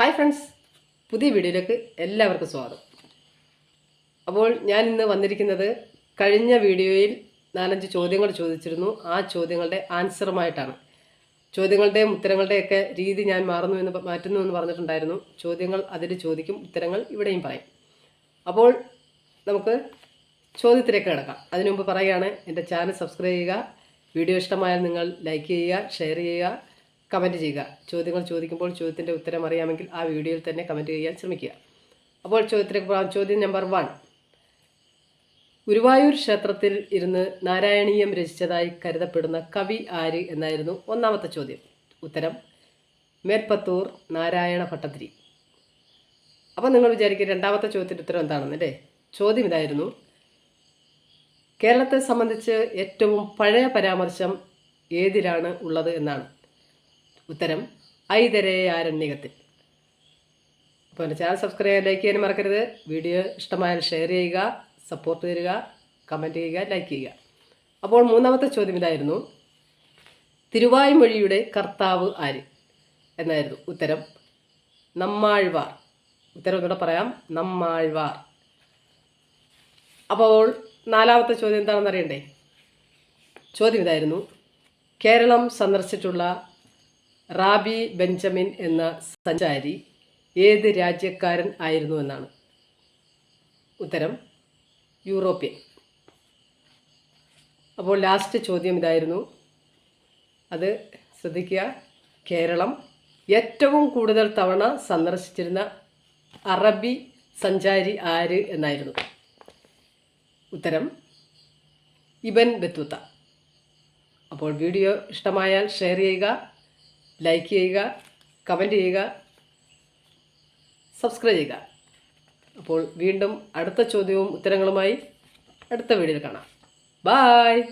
Hi friends പുതിയ വീഡിയോയിലേക്ക് എല്ലാവർക്കും സ്വാഗതം. അപ്പോൾ ഞാൻ ഇന്ന് വന്നിരിക്കുന്നത് കഴിഞ്ഞ വീഡിയോയിൽ നാലഞ്ച് ചോദ്യങ്ങൾ ചോദിച്ചിരുന്നു. ആ ചോദ്യങ്ങളുടെ ആൻസറുമായിട്ടാണ്. ചോദ്യങ്ങളുടെയും ഉത്തരങ്ങളുടെയൊക്കെ രീതി ഞാൻ മാറുന്നു എന്ന് മാറ്റുന്നു എന്ന് പറഞ്ഞിട്ടുണ്ടായിരുന്നു. ചോദ്യങ്ങൾ അതിൽ ചോദിക്കും ഉത്തരങ്ങൾ ഇവിടെയും പറയും. അപ്പോൾ നമുക്ക് ചോദ്യത്തിലേക്ക് കിടക്കാം. അതിനുമുമ്പ് പറയുകയാണ് എന്റെ ചാനൽ സബ്സ്ക്രൈബ് ചെയ്യുക. വീഡിയോ ഇഷ്ടമായാൽ നിങ്ങൾ ലൈക്ക് ചെയ്യുക ഷെയർ ചെയ്യുക. കമന്റ് ചെയ്യുക. ചോദ്യങ്ങൾ ചോദിക്കുമ്പോൾ ചോദ്യത്തിന്റെ ഉത്തരം അറിയാമെങ്കിൽ ആ വീഡിയോയിൽ തന്നെ കമന്റ് ചെയ്യാൻ ശ്രമിക്കുക. അപ്പോൾ ചോദ്യത്തിലേക്ക് ചോദ്യം നമ്പർ വൺ. ഗുരുവായൂർ ക്ഷേത്രത്തിൽ ഇരുന്ന് നാരായണീയം രചിച്ചതായി കരുതപ്പെടുന്ന കവി ആര് എന്നായിരുന്നു ഒന്നാമത്തെ ചോദ്യം. ഉത്തരം മേൽപ്പത്തൂർ നാരായണ ഭട്ടതിരി അപ്പോൾ നിങ്ങൾ വിചാരിക്കുക രണ്ടാമത്തെ ചോദ്യത്തിന്റെ ഉത്തരം എന്താണെന്ന് അല്ലേ? ചോദ്യം ഇതായിരുന്നു. കേരളത്തെ സംബന്ധിച്ച് ഏറ്റവും പഴയ പരാമർശം ഏതിലാണ് ഉള്ളത് എന്നാണ്. ഉത്തരം ഐതരേ ആരണ്യകത്തിൽ. അപ്പോൾ എന്റെ ചാനൽ സബ്സ്ക്രൈബ് ചെയ്യാൻ ലൈക്ക് ചെയ്യാനും മറക്കരുത്. വീഡിയോ ഇഷ്ടമായാൽ ഷെയർ ചെയ്യുക സപ്പോർട്ട് തരിക കമന്റ് ചെയ്യുക ലൈക്ക് ചെയ്യുക. അപ്പോൾ മൂന്നാമത്തെ ചോദ്യം ഇതായിരുന്നു. തിരുവായ്മൊഴിയുടെ കർത്താവ് ആര്? എന്നായിരുന്നു ഉത്തരം. നമ്മാഴ്വാർ. ഉത്തരം ഒന്നുകൂടെ പറയാം. നമ്മാഴ്വാർ. അപ്പോൾ നാലാമത്തെ ചോദ്യം എന്താണെന്ന് അറിയണ്ടേ? ചോദ്യം ഇതായിരുന്നു. കേരളം സന്ദർശിച്ചിട്ടുള്ള റാബി ബെഞ്ചമിൻ എന്ന സഞ്ചാരി ഏത് രാജ്യക്കാരൻ ആയിരുന്നു എന്നാണ്? ഉത്തരം യൂറോപ്യൻ. അപ്പോൾ ലാസ്റ്റ് ചോദ്യം ഇതായിരുന്നു. അത് ശ്രദ്ധിക്കുക. കേരളം ഏറ്റവും കൂടുതൽ തവണ സന്ദർശിച്ചിരുന്ന അറബി സഞ്ചാരി ആര് എന്നായിരുന്നു? ഉത്തരം ഇബൻ ബത്തുത്ത. അപ്പോൾ വീഡിയോ ഇഷ്ടമായാൽ ഷെയർ ചെയ്യുക. ലൈക്ക് ചെയ്യുക കമന്റ് ചെയ്യുക സബ്സ്ക്രൈബ് ചെയ്യുക. അപ്പോൾ വീണ്ടും അടുത്ത ചോദ്യവും ഉത്തരങ്ങളുമായി അടുത്ത വീഡിയോയിൽ കാണാം. ബായ്